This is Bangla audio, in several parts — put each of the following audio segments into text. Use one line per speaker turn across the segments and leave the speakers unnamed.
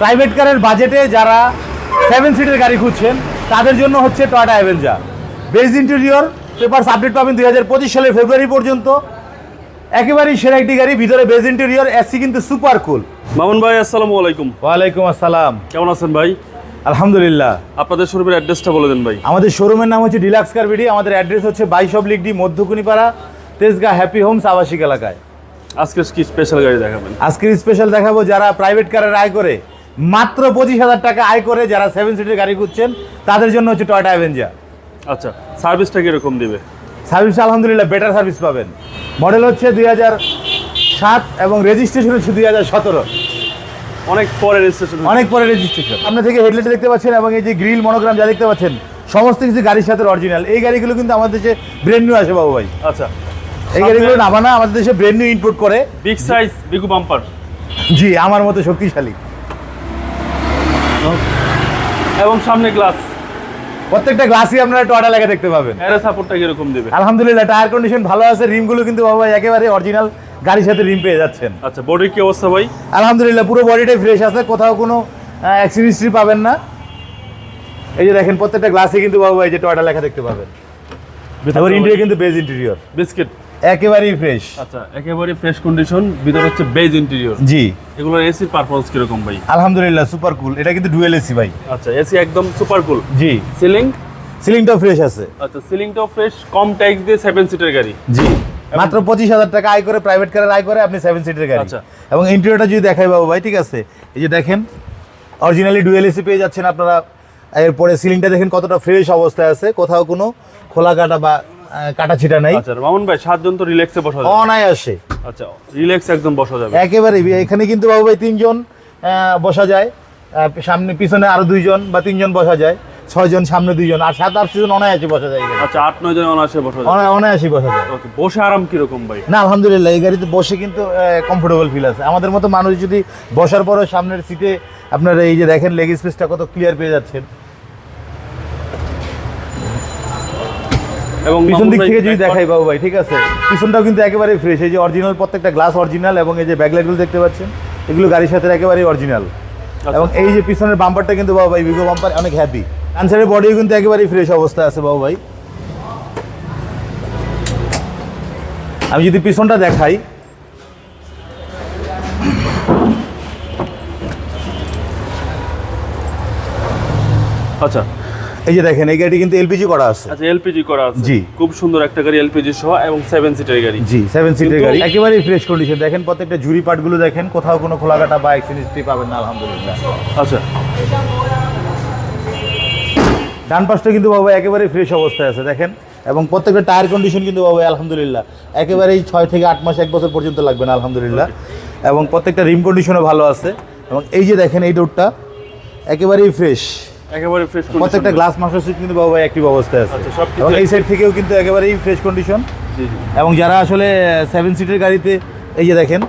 প্রাইভেট কারের বাজেটে যারা সেভেন সিটের গাড়ি খুঁজছেন তাদের জন্য হচ্ছে Toyota Avanza beige interior paper update পাবেন দুই হাজার পঁচিশ সালের ফেব্রুয়ারি পর্যন্ত। একেবারেই সেরা একটি গাড়ি ভিতরে বেজ ইন্টেরিয়র এসি কিন্তু সুপার কুল
মামুন ভাই আসসালামু আলাইকুম।
ওয়ালাইকুম আসসালাম।
কেমন আছেন ভাই?
আলহামদুলিল্লাহ।
আপনাদের শোরুমের অ্যাড্রেসটা বলে দেন ভাই।
আমাদের শোরুমের নাম হচ্ছে ডিলাক্স কার বিডি আমাদের অ্যাড্রেস হচ্ছে বাইশ oblique D Madhyakunipara Tejgaon happy homes আবাসিক এলাকায়।
আজকে কি স্পেশাল গাড়ি দেখাবেন?
আজকের স্পেশাল দেখাবো যারা প্রাইভেট কারের আয় করে। মাত্র পঁচিশ হাজার টাকা আয় করে যারা সেভেন সিটের গাড়ি খুঁজছেন তাদের জন্য হচ্ছে টয়টা অ্যাভেঞ্জার
আচ্ছা সার্ভিসটা কীরকম দেবে?
সার্ভিস আলহামদুলিল্লাহ বেটার সার্ভিস পাবেন। মডেল হচ্ছে দুই হাজার সাত এবং রেজিস্ট্রেশন হচ্ছে দুই হাজার সতেরো।
অনেক পরে রেজিস্ট্রেশন
অনেক পরে রেজিস্ট্রেশন আপনার থেকে হেডলাইট দেখতে পাচ্ছেন এবং এই যে গ্রিল মনোগ্রাম যা দেখতে পাচ্ছেন সমস্ত কিছু গাড়ির সাথে অরিজিনাল এই গাড়িগুলো কিন্তু আমাদের দেশে ব্রেন নিউ আসে বাবু ভাই।
আচ্ছা।
এই গাড়িগুলো নামা না আমাদের দেশে ব্রেন নিউ ইম্পোর্ট করে।
বিগ সাইজ বিগু বাম্পার
জি আমার মতো শক্তিশালী।
এবং সামনে গ্লাস
প্রত্যেকটা গ্লাসই আপনারা টয়টা লেগে দেখতে পাবেন।
এর সাপোর্টটা কীরকম দিবে?
আলহামদুলিল্লাহ টায়ার কন্ডিশন ভালো আছে রিমগুলো কিন্তু বাবা একেবারে অরিজিনাল গাড়ির সাথে রিম পেয়ে যাচ্ছেন।
আচ্ছা বডির কি অবস্থা ভাই?
আলহামদুলিল্লাহ পুরো বডিটাই ফ্রেশ আছে কোথাও কোনো অ্যাক্সিডেন্ট্রি পাবেন না। এই যে দেখেন প্রত্যেকটা গ্লাসে কিন্তু বাবা এই যে টয়টা লেখা দেখতে পাবেন। তারপর ইন্টেরিয়র কিন্তু বেজ ইন্টেরিয়র
বিস্কিট
একেবারেই ফ্রেশ
আচ্ছা একেবারে ফ্রেশ কন্ডিশন ভিতরে হচ্ছে বেজ ইন্টেরিয়র
জি।
এগুলোর এসির পারফরমেন্স কীরকম ভাই?
আলহামদুলিল্লাহ সুপার কুল এটা কিন্তু ডুয়েল এসি ভাই।
আচ্ছা এসি একদম সুপার কুল
জি।
সিলিং
সিলিংটাও ফ্রেশ আছে।
আচ্ছা সিলিংটাও ফ্রেশ কম ট্যাক্স দিয়ে সেভেন সিটের গাড়ি।
জি। মাত্র পঁচিশ হাজার টাকা আয় করে প্রাইভেট কারের আয় করে আপনি সেভেন সিটের গাড়ি।
আচ্ছা।
এবং ইন্টেরিয়রটা যদি দেখাই বাবু ভাই ঠিক আছে? এই যে দেখেন অরিজিনালি ডুয়েল এসি পেয়ে যাচ্ছেন আপনারা। এরপরে সিলিংটা দেখেন কতটা ফ্রেশ অবস্থায় আছে। কোথাও কোনো খোলা কাটা বা কাটা ছিটা নেই।
আচ্ছা মামুন ভাই সাতজন তো রিল্যাক্সে বসা যাবে।
অনায়াসে।
আচ্ছা রিল্যাক্স একদম বসা যাবে।
একেবারে এখানে কিন্তু বাবু ভাই তিনজন বসা যায়। সামনে পিছনে আরও দুইজন বা তিনজন বসা যায়। ছয়জন সামনে দুইজন। আর সাত আট জন অনায়াসে বসা যায়
আচ্ছা আট নয় জন অনায়াসে বসা
অনা- অনায়াসে বসা যায়।
ওকে বসে আরাম কীরকম ভাই?
না আলহামদুলিল্লাহ এই গাড়িতে বসে কিন্তু কমফোর্টেবল ফিল আছে। আমাদের মতো মানুষ যদি বসার পরও সামনের সিটে আপনার এই যে দেখেন লেগ স্পেসটা কত ক্লিয়ার পেয়ে যাচ্ছেন।
এবং
পিছন দিক থেকে যদি দেখাই বাবু ভাই ঠিক আছে? পিছনটাও কিন্তু একেবারে ফ্রেশ এই যে অরিজিনাল প্রত্যেকটা গ্লাস অরিজিনাল এবং এই যে ব্যাকলাইটগুলো দেখতে পাচ্ছেন এগুলো গাড়ির সাথে একেবারে অরিজিনাল
আচ্ছা।
এবং এই যে পিছনের বাম্পারটা কিন্তু বাবু ভাই বিগো বাম্পার অনেক হ্যাপি আনসারের বডিও কিন্তু একেবারেই ফ্রেশ অবস্থায় আছে বাবু ভাই। আমি যদি পিছনটা দেখাই
আচ্ছা
এই যে দেখেন এই গাড়ি কিন্তু এলপিজি করা আছে।
আচ্ছা এলপিজি করা আছে।
জি।
খুব সুন্দর একটা গাড়ি এলপিজি সহ এবং সেভেন সিটের গাড়ি।
জি সেভেন সিটের গাড়ি। একেবারেই ফ্রেশ কন্ডিশন দেখেন প্রত্যেকটা ঝুরি পার্টগুলো দেখেন কোথাও কোনো খোলাকাটা বা অ্যাক্সিডেন্টই পাবেন না আলহামদুলিল্লাহ।
আচ্ছা।
ডান পাশটা কিন্তু বাবা একেবারেই ফ্রেশ অবস্থায় আছে দেখেন। এবং প্রত্যেকটা টায়ার কন্ডিশন কিন্তু বাবা আলহামদুলিল্লাহ। একেবারেই ছয় থেকে আট মাস এক বছর পর্যন্ত লাগবে না আলহামদুলিল্লাহ। এবং প্রত্যেকটা রিম কন্ডিশনও ভালো আছে। এবং এই যে দেখেন এই ডোরটা একেবারেই ফ্রেশ
একেবারে ফ্রেশ
প্রত্যেকটা গ্লাস মাস্টার সিট কিন্তু বাবা অ্যাক্টিভ অবস্থায় আছে।
আচ্ছা,
এবং এই সাইড থেকেও কিন্তু একেবারেই ফ্রেশ কন্ডিশন এবং যারা আসলে সেভেন সিটের গাড়িতে এই যে দেখেন।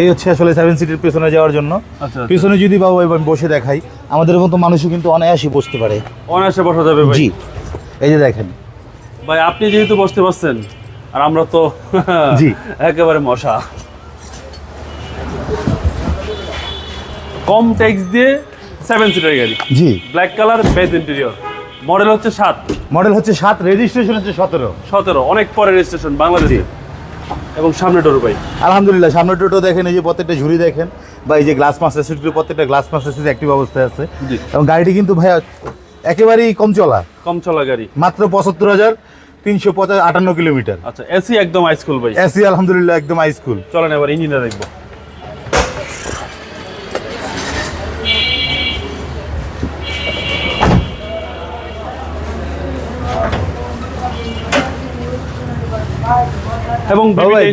এই হচ্ছে আসলে সেভেন সিটের পেছনে যাওয়ার জন্য।
আচ্ছা
পিছনে যদি বাবু এবার বসে দেখাই আমাদের মতো মানুষও কিন্তু অনায়াসে বসতে পারে।
অনায়াসে বসা যাবে ভাই।
জি। এই যে দেখেন।
ভাই আপনি যেহেতু বসতে পারছেন আর আমরা তো
জি।
একেবারে মশা। কম ট্যাক্স দিয়ে সেভেন সিটার গাড়ি।
জি।
Black colour beige interior model হচ্ছে সাত।
মডেল হচ্ছে সাত রেজিস্ট্রেশন হচ্ছে সতেরো।
সতেরো অনেক পরে রেজিস্ট্রেশন বাংলাদেশে। এবং সামনে ডোর ভাই।
আলহামদুলিল্লাহ সামনে টোটো দেখেন এই যে প্রত্যেকটা ঝুড়ি দেখেন বা এই যে গ্লাস মাস্টার সিটগুলো প্রত্যেকটা গ্লাস মাস্টার সিট অ্যাক্টিভ অবস্থায় আছে। এবং গাড়িটি কিন্তু ভাইয়া একেবারেই কম চলা।
কম চলা গাড়ি।
মাত্র পঁচাত্তর হাজার তিনশো পঁচাশ আটান্ন কিলোমিটার।
আচ্ছা এসি একদম হাইস্কুল ভাই।
এসি আলহামদুলিল্লাহ একদম হাই স্কুল
চলেন এবার ইঞ্জিনটা দেখব। এবং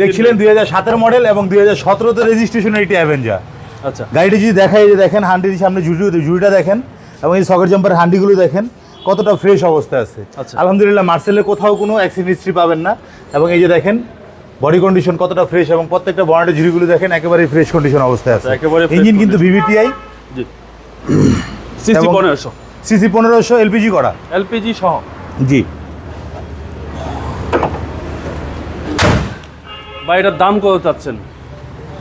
দেখছিলেন দুই হাজার সাতের মডেল এবং দুই হাজার সতেরোতে রেজিস্ট্রেশনের এটি অ্যাভেঞ্জার
আচ্ছা।
গাড়িটি যদি দেখাই যে দেখেন হান্ডির সামনে ঝুড়ি ঝুড়িটা দেখেন এবং এই সকেট জাম্পারের হান্ডিগুলো দেখেন কতটা ফ্রেশ অবস্থায় আছে।
আচ্ছা।
আলহামদুলিল্লাহ মার্সেলে কোথাও কোনো অ্যাক্সিডেন্ট হিস্ট্রি পাবেন না। এবং এই যে দেখেন বডি কন্ডিশন কতটা ফ্রেশ এবং প্রত্যেকটা বনেটের ঝুড়িগুলো দেখেন একেবারে ফ্রেশ কন্ডিশন অবস্থায় আছে।
আচ্ছা, একেবারে
ইঞ্জিন কিন্তু ভিভিটিআই
সিসি পনেরোশো।
সিসি পনেরোশো এলপিজি করা।
এলপিজি সহ।
জি।
বা এটার দাম কত চাচ্ছেন?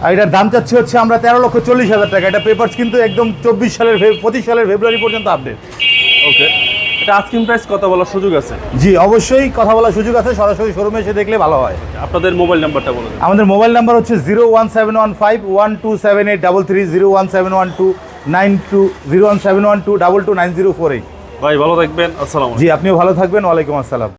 আর এটার দাম চাচ্ছি হচ্ছে আমরা তেরো লক্ষ চল্লিশ হাজার টাকা। এটা পেপারস কিন্তু একদম চব্বিশ সালের পঁচিশ সালের ফেব্রুয়ারি পর্যন্ত আপডেট
ওকে। এটা আস্কিং প্রাইস কত বলার সুযোগ আছে?
জি অবশ্যই কথা বলার সুযোগ আছে সরাসরি শোরুমে এসে দেখলে ভালো হয়।
আপনাদের মোবাইল নাম্বারটা বলে দিন।
আমাদের মোবাইল নাম্বার হচ্ছে zero one seven one five one two seven eight double three zero one seven one two nine two zero one seven one two double two nine zero four eight
ভাই ভালো থাকবেন। আসসালাম
জি আপনিও ভালো থাকবেন। ওয়ালাইকুম আসসালাম।